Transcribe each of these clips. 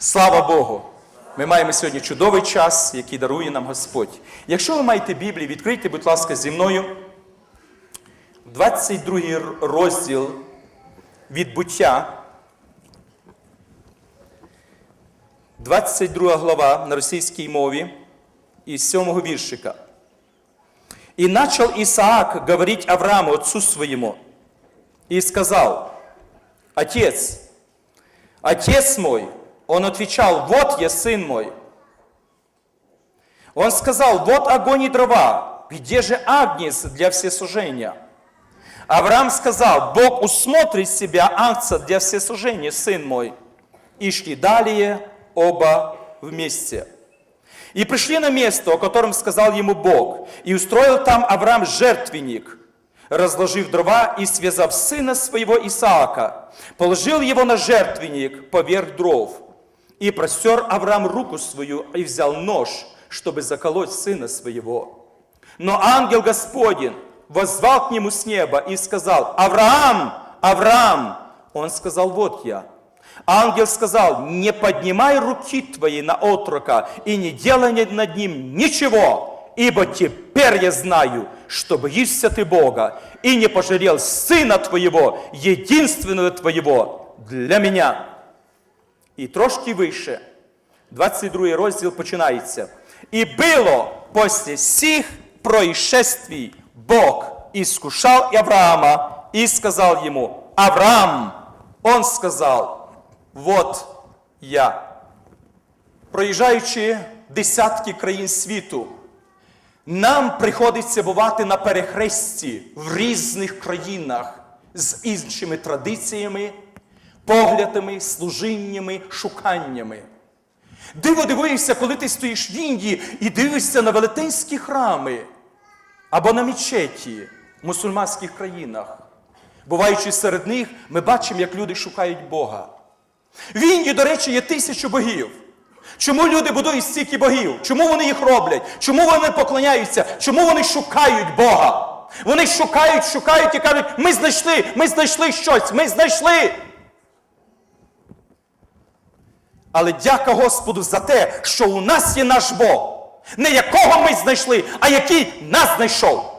Слава Богу! Ми маємо сьогодні чудовий час, який дарує нам Господь. Якщо ви маєте Біблію, відкрийте, будь ласка, зі мною 22 розділ від буття. 22 глава на російській мові із 7 віршика. «И начал Исаак говорить Аврааму, отцу своему, и сказал, «Отец, отец мой!» Он отвечал, «Вот я, сын мой!» Он сказал, «Вот огонь и дрова, где же агнец для всесожжения?» Авраам сказал, «Бог усмотрит себя агнца для всесожжения, сын мой!» И шли далее оба вместе. И пришли на место, о котором сказал ему Бог, и устроил там Авраам жертвенник, разложив дрова и связав сына своего Исаака, положил его на жертвенник поверх дров. И простер Авраам руку свою и взял нож, чтобы заколоть сына своего. Но ангел Господень воззвал к нему с неба и сказал, «Авраам! Авраам!» Он сказал, «Вот я». Ангел сказал, «Не поднимай руки твои на отрока и не делай над ним ничего, ибо теперь я знаю, что боишься ты Бога, и не пожалел сына твоего, единственного твоего, для меня». І трошки вище, 22 розділ починається. «И было после сих происшествий Бог искушал Авраама и сказал ему, Авраам, он сказал, вот я. Проїжджаючи десятки країн світу, нам приходиться бувати на перехресті в різних країнах з іншими традиціями, поглядами, служіннями, шуканнями. Диво дивуєшся, коли ти стоїш в Індії і дивишся на велетенські храми або на мечеті в мусульманських країнах. Буваючи серед них, ми бачимо, як люди шукають Бога. В Індії, до речі, є тисячу богів. Чому люди будують стільки богів? Чому вони їх роблять? Чому вони поклоняються? Чому вони шукають Бога? Вони шукають, шукають і кажуть, ми знайшли, ми знайшли щось, ми знайшли. Але дяка Господу за те, що у нас є наш Бог. Не якого ми знайшли, а який нас знайшов.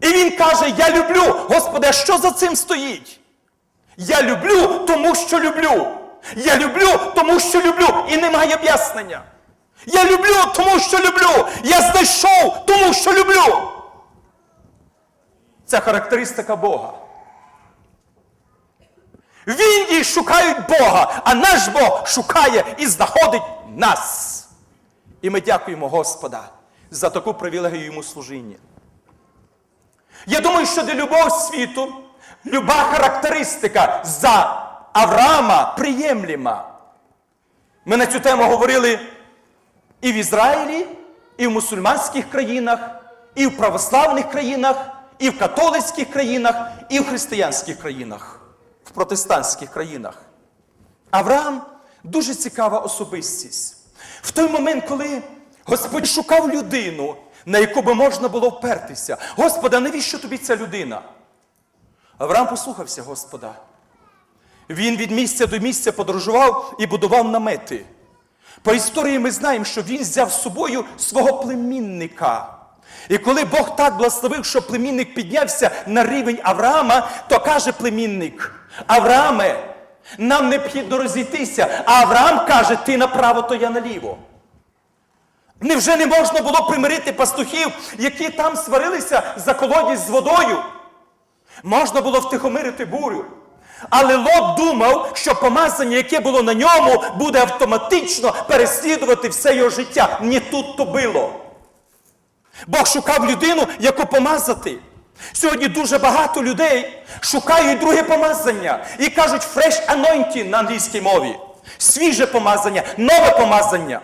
І він каже: Я люблю. Господи, а що за цим стоїть? Я люблю, тому що люблю. Я люблю, тому що люблю. І немає об'яснення. Я люблю, тому що люблю. Я знайшов, тому що люблю. Це характеристика Бога. В Індії шукають Бога, а наш Бог шукає і знаходить нас. І ми дякуємо Господа за таку привілегію йому служіння. Я думаю, що для любого світу люба характеристика за Авраама приємлема. Ми на цю тему говорили і в Ізраїлі, і в мусульманських країнах, і в православних країнах, і в католицьких країнах, і в християнських країнах, протестантських країнах. Авраам дуже цікава особистість. В той момент, коли Господь шукав людину, на яку би можна було впертися. Господа, навіщо тобі ця людина? Авраам послухався Господа. Він від місця до місця подорожував і будував намети. По історії ми знаємо, що він взяв з собою свого племінника. І коли Бог так благословив, що племінник піднявся на рівень Авраама, то каже племінник: Аврааме, нам необхідно розійтися. А Авраам каже, ти направо, то я наліво. Невже не можна було примирити пастухів, які там сварилися за колодязь з водою? Можна було втихомирити бурю. Але Лот думав, що помазання, яке було на ньому, буде автоматично переслідувати все його життя. Не тут то було. Бог шукав людину, яку помазати. Сьогодні дуже багато людей шукають друге помазання і кажуть fresh anointing на англійській мові. Свіже помазання, нове помазання.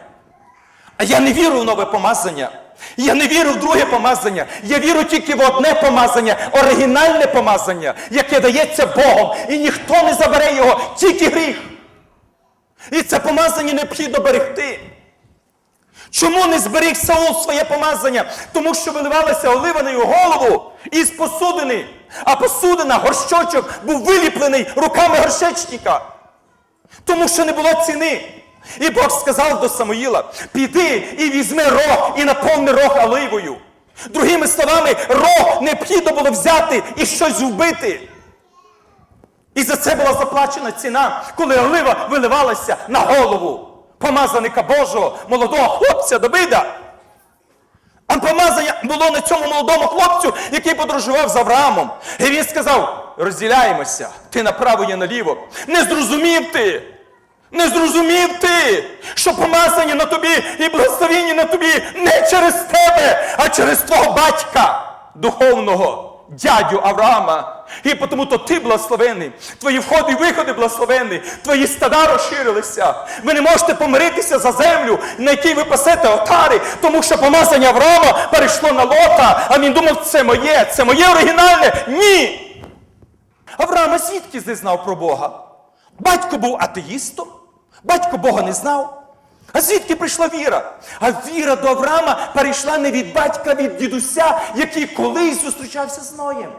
А я не вірю в нове помазання. Я не вірю в друге помазання. Я вірю тільки в одне помазання, оригінальне помазання, яке дається Богом. І ніхто не забере його, тільки гріх. І це помазання необхідно берегти. Чому не зберіг Саул своє помазання? Тому що виливалася олива на його голову із посудини, а посудина, горщочок був виліплений руками горшечника. Тому що не було ціни. І Бог сказав до Самуїла: піди і візьми рог і наповни рог оливою. Другими словами, рог необхідно було взяти і щось вбити. І за це була заплачена ціна, коли олива виливалася на голову помазаника Божого, молодого хлопця Давида. А помазання було на цьому молодому хлопцю, який подорожував з Авраамом. І він сказав: розділяємося, ти направо, я наліво. Не зрозумів ти. Не зрозумів ти, що помазання на тобі і благословіння на тобі не через тебе, а через твого батька духовного, дядю Авраама. І тому то ти благословений, твої входи і виходи благословені, твої стада розширилися. Ви не можете помиритися за землю, на якій ви пасете отари, тому що помазання Авраама перейшло на лота, а він думав, це моє, це моє оригінальне. Ні! Авраам, а звідки знав про Бога? Батько був атеїстом, батько Бога не знав. А звідки прийшла віра? А віра до Авраама перейшла не від батька, від дідуся, який колись зустрічався з Ноєм.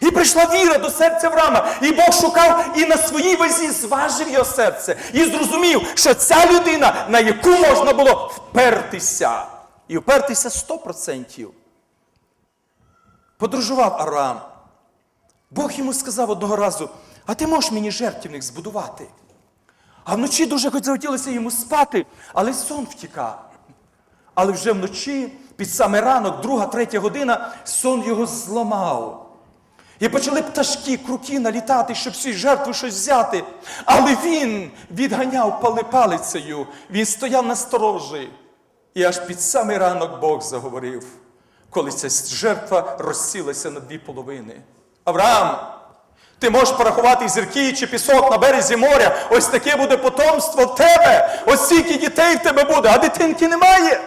І прийшла віра до серця Авраама. І Бог шукав і на своїй вазі зважив його серце. І зрозумів, що ця людина, на яку можна було впертися. І впертися 100%. Подорожував Авраам. Бог йому сказав одного разу, а ти можеш мені жертвівник збудувати. А вночі дуже хотілося йому спати, але сон втікав. Але вже вночі, під самий ранок, друга, третя година, сон його зламав. І почали пташки, круки налітати, щоб всі жертву щось взяти. Але він відганяв пали палицею, він стояв на сторожі. І аж під самий ранок Бог заговорив, коли ця жертва розсілася на дві половини. Авраам, ти можеш порахувати зірки чи пісок на березі моря. Ось таке буде потомство в тебе. Ось стільки дітей в тебе буде, а дитинки немає.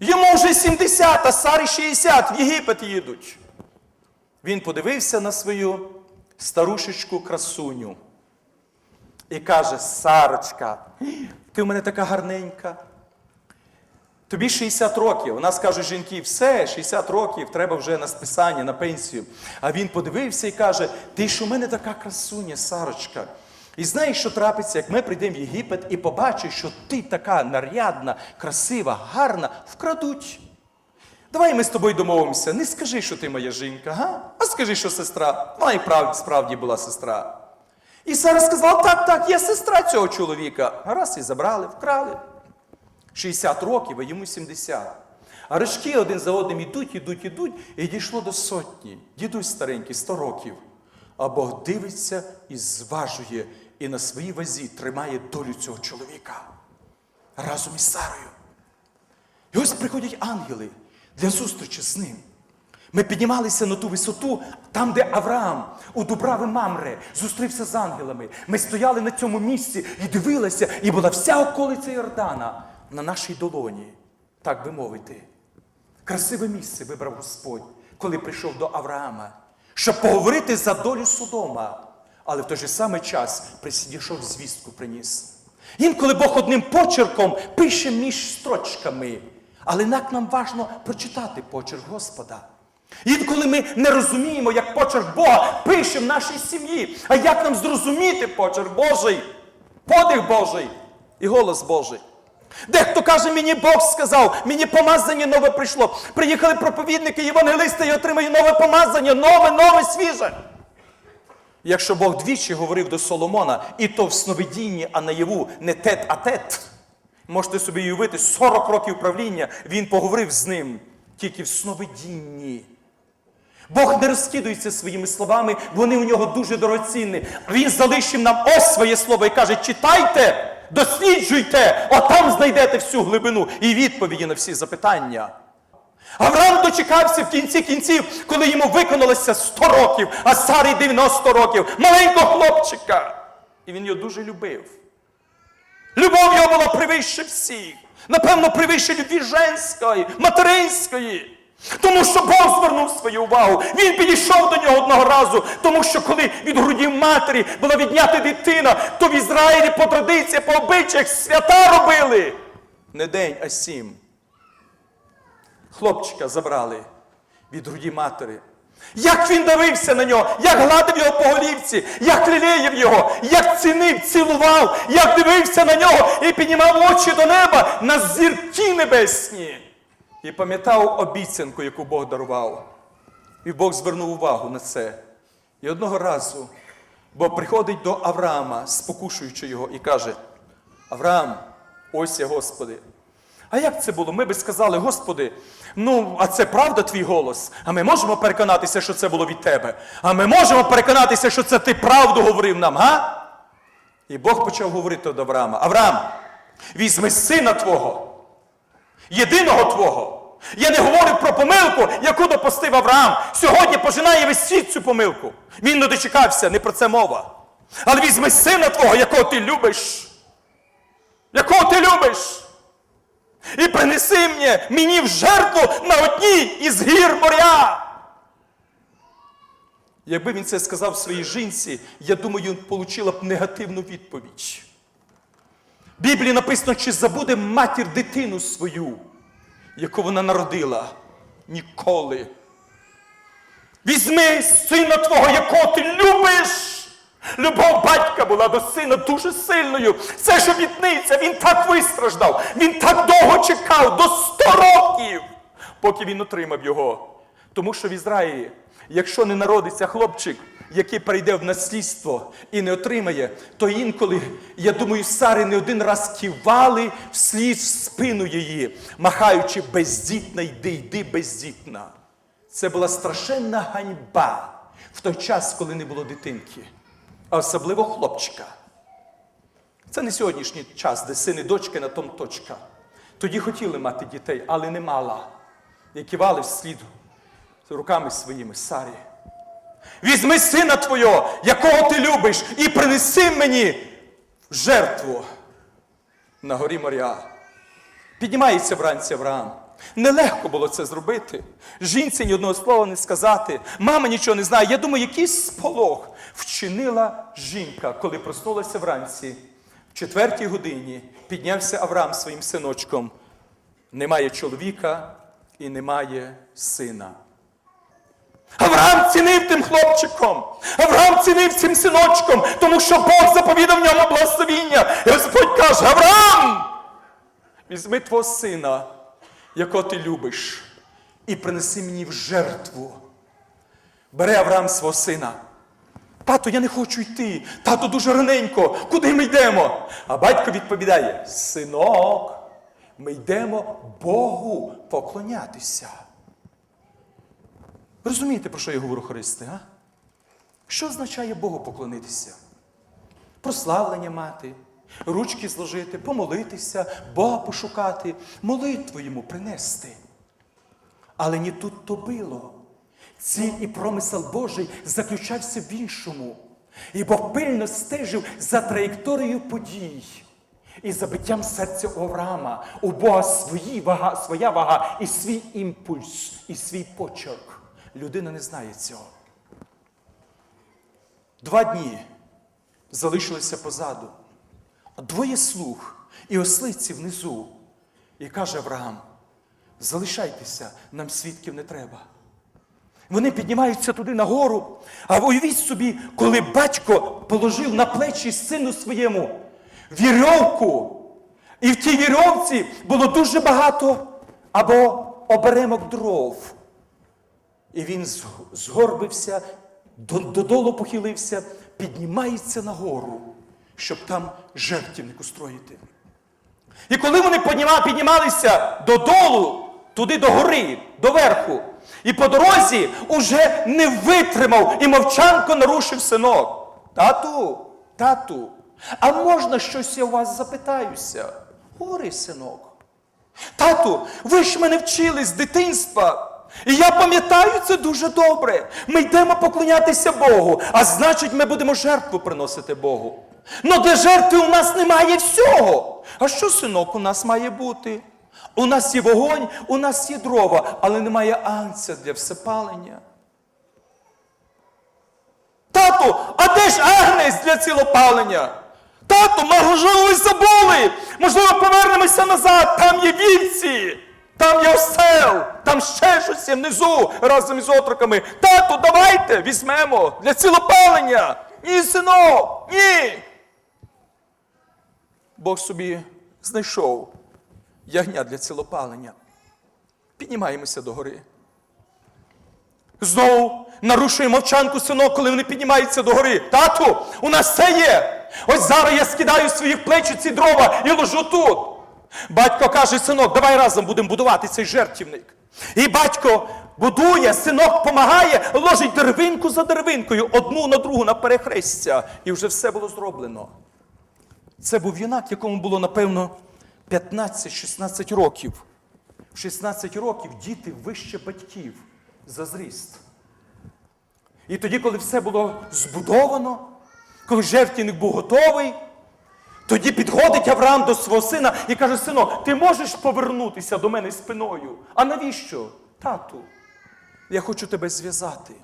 Йому вже 70, а Сарі 60 в Єгипет їдуть. Він подивився на свою старушечку красуню і каже: Сарочка, ти в мене така гарненька. Тобі 60 років. У нас кажуть жінки, все, 60 років, треба вже на списання, на пенсію. А він подивився і каже: Ти ж у мене така красуня, Сарочка. І знаєш, що трапиться, як ми прийдемо в Єгипет і побачиш, що ти така нарядна, красива, гарна, вкрадуть. Давай ми з тобою домовимося. Не скажи, що ти моя жінка, га? а скажи, що сестра. Вона і прав, справді була сестра. І Сара сказала: так, так, я сестра цього чоловіка. Гаразд і забрали, вкрали. 60 років, а йому 70. А рожки один за одним ідуть, ідуть, ідуть, і дійшло до сотні. Дідусь старенький, 100 років. А Бог дивиться і зважує, і на своїй вазі тримає долю цього чоловіка разом із Сарою. І ось приходять ангели для зустрічі з ним. Ми піднімалися на ту висоту, там, де Авраам у Дубрави Мамре зустрівся з ангелами. Ми стояли на цьому місці і дивилися, і була вся околиця Йордана на нашій долоні, так би мовити. Красиве місце вибрав Господь, коли прийшов до Авраама, щоб поговорити за долю Содома. Але в той же самий час присідійшов звістку приніс. Інколи Бог одним почерком пише між строчками, але як нам важно прочитати почерк Господа. Інколи ми не розуміємо, як почерк Бога пише в нашій сім'ї, а як нам зрозуміти почерк Божий, подих Божий і голос Божий. Дехто каже, мені Бог сказав, мені помазання нове прийшло. Приїхали проповідники, євангелисти і отримали нове помазання, нове, нове, свіже. Якщо Бог двічі говорив до Соломона, і то в сновидінні, а наяву не тет, а тет, можете собі уявити, 40 років правління він поговорив з ним тільки в сновидінні. Бог не розкидується своїми словами, вони у нього дуже дорогоцінні. Він залишив нам ось своє слово і каже: читайте, досліджуйте, отам знайдете всю глибину і відповіді на всі запитання. Авраам дочекався в кінці кінців, коли йому виконалося 100 років, а Сарі 90 років, маленького хлопчика. І він його дуже любив. Любов його була превище всіх. Напевно, превище любві женської, материнської. Тому що Бог звернув свою увагу. Він підійшов до нього одного разу, тому що коли від груді матері була віднята дитина, то в Ізраїлі по традиціях, по обичаях свята робили. Не день, а сім. Хлопчика забрали від груді матері. Як він дивився на нього, як гладив його по голівці, як лілеїв його, як цінив, цілував, як дивився на нього і піднімав очі до неба на зірки небесні. І пам'ятав обіцянку, яку Бог дарував. І Бог звернув увагу на це. І одного разу Бог приходить до Авраама, спокушуючи його, і каже: Авраам, ось я, Господи. А як це було? Ми би сказали, Господи, ну, а це правда твій голос? А ми можемо переконатися, що це було від тебе? А ми можемо переконатися, що це ти правду говорив нам, га? І Бог почав говорити до Авраама: Авраам, візьми сина твого, єдиного твого. Я не говорю про помилку, яку допустив Авраам. Сьогодні пожинає весь світ цю помилку. Він не дочекався, не про це мова. Але візьми сина твого, якого ти любиш. Якого ти любиш. І принеси мені, мені в жертву на одній із гір моря. Якби він це сказав своїй жінці, я думаю, він отримала б негативну відповідь. Біблії написано, чи забуде матір дитину свою, яку вона народила. Ніколи. Візьми сина твого, якого ти любиш. Любов батька була до сина дуже сильною. Це ж обітниця, він так вистраждав, він так довго чекав, до 100 років, поки він отримав його. Тому що в Ізраїлі, якщо не народиться хлопчик, який прийде в наслідство і не отримає, то інколи, я думаю, Сари не один раз кивали вслід в спину її, махаючи бездітна, йди, йди бездітна. Це була страшенна ганьба в той час, коли не було дитинки, а особливо хлопчика. Це не сьогоднішній час, де син і дочки на том точка. Тоді хотіли мати дітей, але не мала. І кивали вслід руками своїми Сарі. Візьми сина твого, якого ти любиш, і принеси мені жертву на горі моря. Піднімається вранці Авраам. Нелегко було це зробити. Жінці ні одного слова не сказати. Мама нічого не знає. Я думаю, якийсь сполох вчинила жінка, коли проснулася вранці. В четвертій годині піднявся Авраам своїм синочком. Немає чоловіка і немає сина. Авраам цінив тим хлопчиком. Авраам цінив цим синочком, тому що Бог заповідав ньому благословіння. І Господь каже: Авраам! Візьми твого сина, якого ти любиш, і принеси мені в жертву. Бере Авраам свого сина. Тато, я не хочу йти. Тато дуже раненько. Куди ми йдемо? А батько відповідає: Синок, ми йдемо Богу поклонятися. Розумієте, про що я говорю, Христи, а? Що означає Богу поклонитися? Прославлення мати, ручки зложити, помолитися, Бога пошукати, молитву йому принести. Але не тут то було. Ціль і промисел Божий заключався в іншому. І Бог пильно стежив за траєкторією подій і за биттям серця Авраама. У Бога свої вага, своя вага і свій імпульс, і свій почерк. Людина не знає цього. Два дні залишилися позаду. А двоє слуг і ослиці внизу. І каже Авраам: залишайтеся, нам свідків не треба. Вони піднімаються туди нагору, а уявіть собі, коли батько положив на плечі сину своєму вірьовку, і в тій вірьовці було дуже багато або оберемок дров. І він згорбився, додолу похилився, піднімається нагору, щоб там жертівник устроїти. І коли вони підніма- піднімалися додолу, туди до гори, до верху, і по дорозі уже не витримав і мовчанко нарушив синок. Тату, тату, а можна щось я у вас запитаюся? Говори, синок. Тату, ви ж мене вчили з дитинства. І я пам'ятаю це дуже добре. Ми йдемо поклонятися Богу, а значить, ми будемо жертву приносити Богу. Но для жертви у нас немає всього. А що, синок, у нас має бути? У нас є вогонь, у нас є дрова, але немає анця для всепалення. Тату, а де ж агнець для цілопалення? Тату, можливо, ви забули. Можливо, повернемося назад, там є вівці. Там є осел, там ще щось є внизу разом із отроками. Тату, давайте візьмемо для цілопалення. Ні, синок, ні. Бог собі знайшов ягня для цілопалення. Піднімаємося до гори. Знову нарушує мовчанку синок, коли вони піднімаються до гори. Тату, у нас все є. Ось зараз я скидаю своїх плеч ці дрова і ложу тут. Батько каже, синок, давай разом будемо будувати цей жертівник. І батько будує, синок помагає, ложить деревинку за деревинкою, одну на другу на перехрестя. І вже все було зроблено. Це був юнак, якому було, напевно, 15-16 років. В 16 років діти вище батьків за зріст. І тоді, коли все було збудовано, коли жертвенник був готовий, тоді підходить Авраам до свого сина і каже: синок, ти можеш повернутися до мене спиною? А навіщо? Тату, я хочу тебе зв'язати.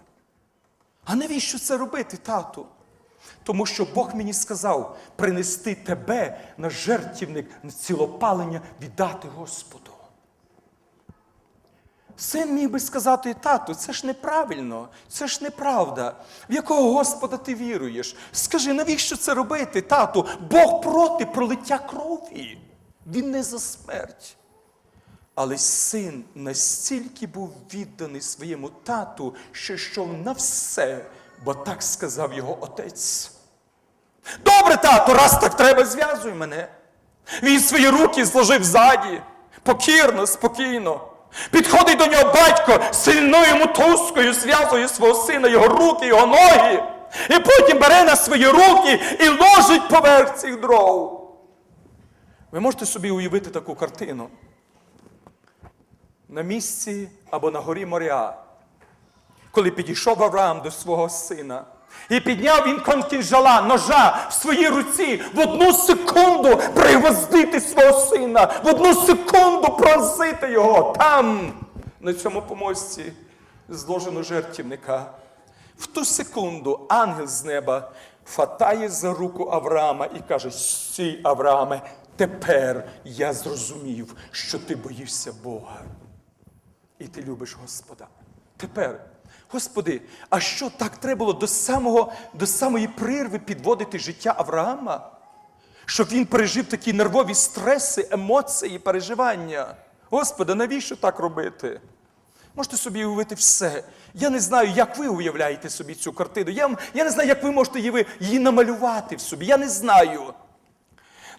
А навіщо це робити, тату? Тому що Бог мені сказав принести тебе на жертівник на цілопалення віддати Господу. Син міг би сказати, тату, це ж неправильно, це ж неправда. В якого Господа ти віруєш? Скажи, навіщо це робити, тату? Бог проти пролиття крові. Він не за смерть. Але син настільки був відданий своєму тату, що йшов на все, бо так сказав його отець. Добре, тато, раз так треба, зв'язуй мене. Він свої руки зложив ззаді, покірно, спокійно. Підходить до нього батько сильною мотузкою, зв'язує свого сина, його руки, його ноги. І потім бере на свої руки і ложить поверх цих дров. Ви можете собі уявити таку картину. На місці або на горі моря, коли підійшов Авраам до свого сина, і підняв він конкінжала, ножа в своїй руці в одну секунду пригвоздити свого сина, в одну секунду пронзити його там, на цьому помості, зложено жертівника. В ту секунду ангел з неба хватає за руку Авраама і каже: Стій, Аврааме, тепер я зрозумів, що ти боїшся Бога. І ти любиш Господа. Тепер, Господи, а що так треба було до, самого, до самої прирви підводити життя Авраама? Щоб він пережив такі нервові стреси, емоції, переживання. Господи, навіщо так робити? Можете собі уявити все. Я не знаю, як ви уявляєте собі цю картину. Я, я не знаю, як ви можете її, її намалювати в собі. Я не знаю.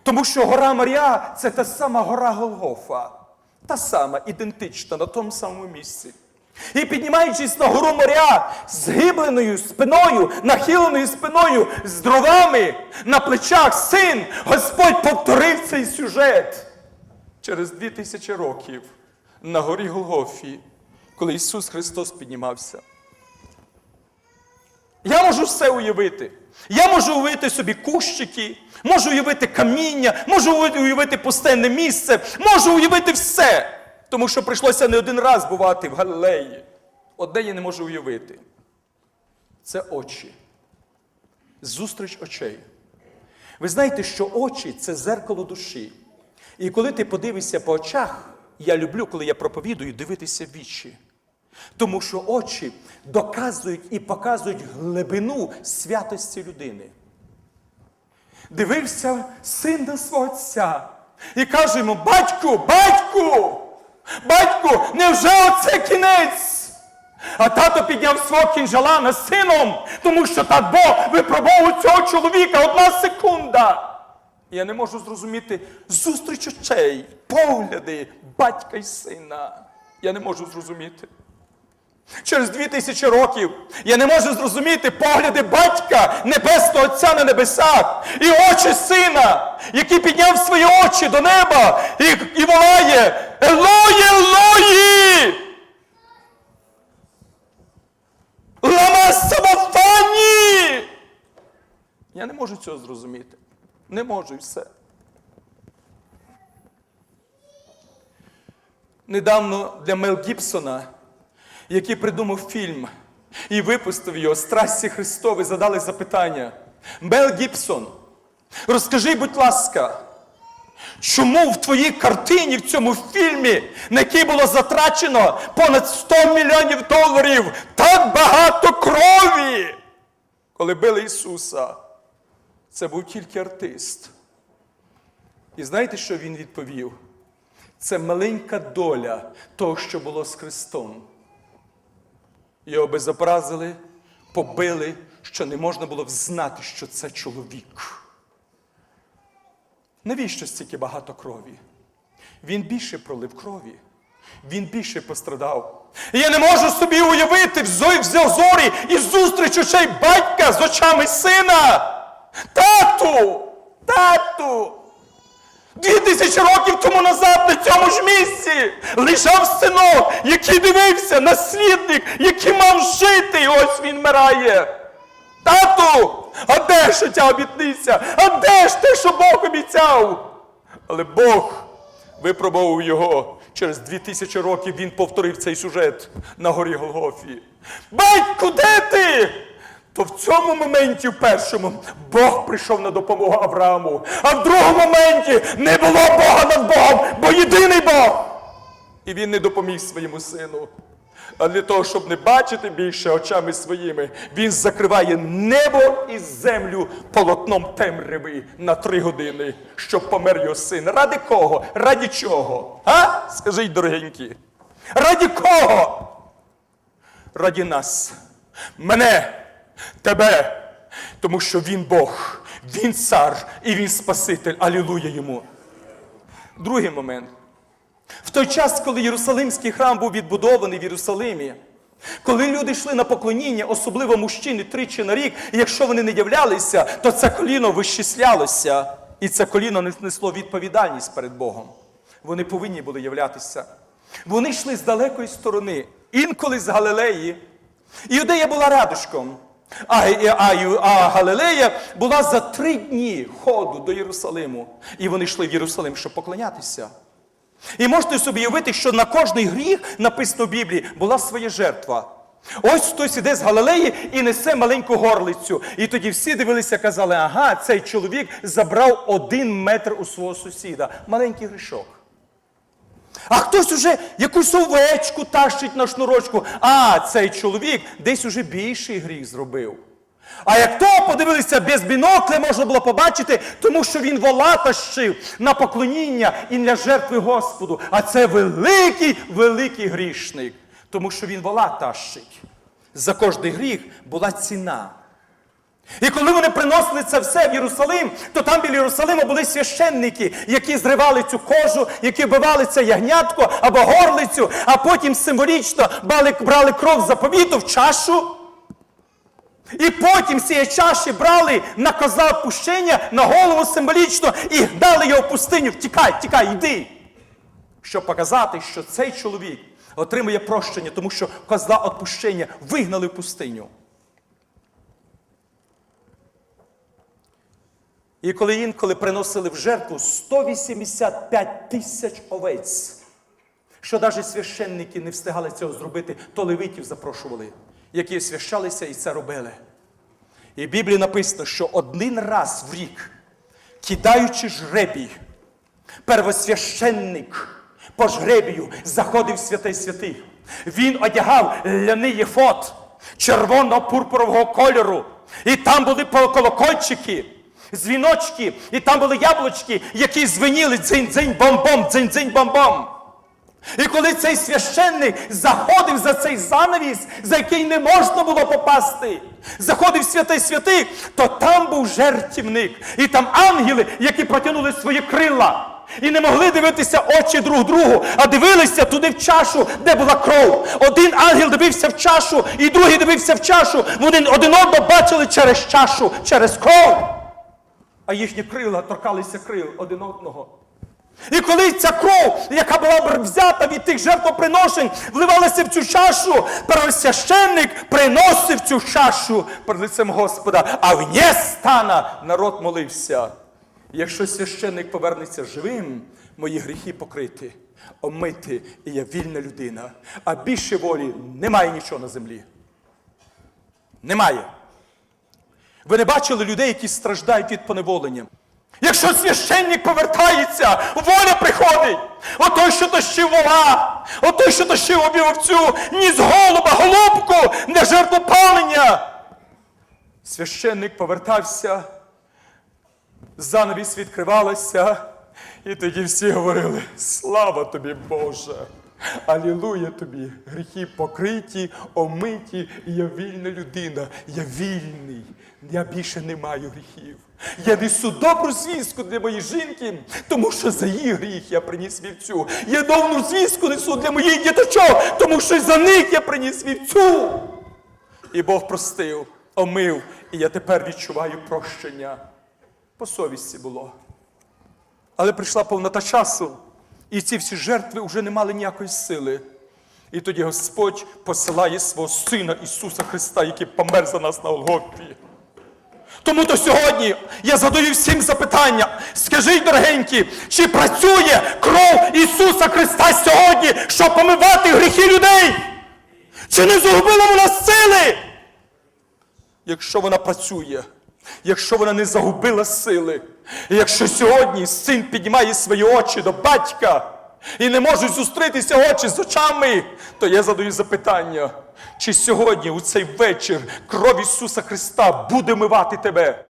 Тому що гора Марія це та сама гора Голгофа. Та сама, ідентична на тому самому місці. І піднімаючись на гору моря з гибленою спиною, нахиленою спиною, з дровами на плечах син, Господь повторив цей сюжет через дві тисячі років на горі Голгофі, коли Ісус Христос піднімався. Я можу все уявити. Я можу уявити собі кущики, можу уявити каміння, можу уявити пустенне місце, можу уявити все. Тому що прийшлося не один раз бувати в Галилеї. Одне я не можу уявити. Це очі. Зустріч очей. Ви знаєте, що очі це зеркало душі. І коли ти подивишся по очах, я люблю, коли я проповідую, дивитися в вічі. Тому що очі доказують і показують глибину святості людини. Дивився син на свого отця і каже йому: батьку, батьку, батьку, невже оце кінець? А тато підняв свого кінжала над сином, тому що так Бог випробовував цього чоловіка одна секунда. Я не можу зрозуміти зустріч очей, погляди батька і сина. Я не можу зрозуміти. Через дві тисячі років я не можу зрозуміти погляди батька Небесного Отця на небесах і очі сина, який підняв свої очі до неба і, і волає Елої, Елої! Лама самофані! Я не можу цього зрозуміти. Не можу і все. Недавно для Мел Гібсона який придумав фільм і випустив його Страсті Христові, задали запитання. Мел Гібсон, розкажи, будь ласка, Чому в твоїй картині, в цьому фільмі, на який було затрачено понад 100 мільйонів доларів, так багато крові? Коли били Ісуса, це був тільки артист. І знаєте, що він відповів? Це маленька доля того, що було з Христом. Його безобразили, побили, що не можна було взнати, що це чоловік. Навіщо стільки багато крові? Він більше пролив крові. Він більше пострадав. Я не можу собі уявити в зорі і зустріч очей батька з очами сина. Тату! Тату! Дві тисячі років тому назад на цьому ж місці лежав синок, який дивився, наслідник, який мав жити, і ось він вмирає. Тату, а де ж ця обітниця? А де ж те, що Бог обіцяв? Але Бог випробував його. Через дві тисячі років він повторив цей сюжет на горі Голгофі. Батьку, де ти? То в цьому моменті, в першому, Бог прийшов на допомогу Аврааму, а в другому моменті не було Бога над Богом, бо єдиний Бог. І він не допоміг своєму сину. А для того, щоб не бачити більше очами своїми, він закриває небо і землю полотном темряви на три години, щоб помер його син. Ради кого? Раді чого? А? Скажіть, дорогенькі. Раді кого? Раді нас. Мене, тебе. Тому що він Бог, він цар і він Спаситель. Алілуя йому. Другий момент. В той час, коли Єрусалимський храм був відбудований в Єрусалимі, коли люди йшли на поклоніння, особливо мужчини тричі на рік, і якщо вони не являлися, то це коліно вищислялося, і це коліно несло відповідальність перед Богом. Вони повинні були являтися. Вони йшли з далекої сторони, інколи з Галилеї. Іудея була радушком, а, а, а Галилея була за три дні ходу до Єрусалиму. І вони йшли в Єрусалим, щоб поклонятися. І можете собі уявити, що на кожний гріх, написано в Біблії, була своя жертва. Ось хтось іде з Галилеї і несе маленьку горлицю. І тоді всі дивилися, казали, ага, цей чоловік забрав один метр у свого сусіда. Маленький грішок. А хтось уже якусь овечку тащить на шнурочку. А цей чоловік десь уже більший гріх зробив. А як то подивилися без бінокля, можна було побачити, тому що він вола тащив на поклоніння і для жертви Господу. А це великий, великий грішник, тому що він вола тащить. За кожний гріх була ціна. І коли вони приносили це все в Єрусалим, то там біля Єрусалиму були священники, які зривали цю кожу, які вбивали це ягнятко або горлицю, а потім символічно брали, кров заповіту в чашу. І потім з цієї чаші брали на коза відпущення, на голову символічно і гнали його в пустиню. Втікай, тікай, йди. Щоб показати, що цей чоловік отримує прощення, тому що козла відпущення вигнали в пустиню. І коли інколи приносили в жертву 185 тисяч овець, що навіть священники не встигали цього зробити, то левитів запрошували, які освящалися і це робили. І в Біблії написано, що один раз в рік, кидаючи жребій, первосвященник по жребію заходив в святий святих. Він одягав ляний єфот червоно-пурпурового кольору. І там були колокольчики, дзвіночки, і там були яблучки, які звеніли дзинь-дзинь бом-бом, дзинь-дзинь бом-бом. І коли цей священник заходив за цей занавіс, за який не можна було попасти, заходив святий святих, то там був жертівник. І там ангели, які протягнули свої крила. І не могли дивитися очі друг другу, а дивилися туди в чашу, де була кров. Один ангел дивився в чашу, і другий дивився в чашу. Вони один одного бачили через чашу, через кров. А їхні крила торкалися крил один одного. І коли ця кров, яка була взята від тих жертвоприношень, вливалася в цю чашу, первосвященник приносив цю чашу перед лицем Господа, а в стана народ молився. Якщо священник повернеться живим, мої гріхи покриті, омити, і я вільна людина. А більше волі немає нічого на землі. Немає. Ви не бачили людей, які страждають від поневолення. Якщо священник повертається, воля приходить. Отой, що тащив вола, отой, що тащив обі овцю, ніс голуба, голубку, не жертвопалення. Священник повертався, занавіс відкривалася, і тоді всі говорили: Слава тобі, Боже! Алілуя тобі! Гріхи покриті, омиті, і я вільна людина, я вільний, я більше не маю гріхів. Я несу добру звістку для моєї жінки, тому що за її гріх я приніс вівцю. Я добру звістку несу для моїх діточок, тому що за них я приніс вівцю. І Бог простив, омив, і я тепер відчуваю прощення. По совісті було. Але прийшла повнота часу, і ці всі жертви вже не мали ніякої сили. І тоді Господь посилає свого Сина Ісуса Христа, який помер за нас на Голгофі. Тому то сьогодні я задаю всім запитання. Скажіть, дорогенькі, чи працює кров Ісуса Христа сьогодні, щоб помивати гріхи людей? Чи не загубила вона сили? Якщо вона працює, якщо вона не загубила сили, і якщо сьогодні син піднімає свої очі до батька і не можуть зустрітися очі з очами, то я задаю запитання, чи сьогодні у цей вечір кров Ісуса Христа буде мивати тебе?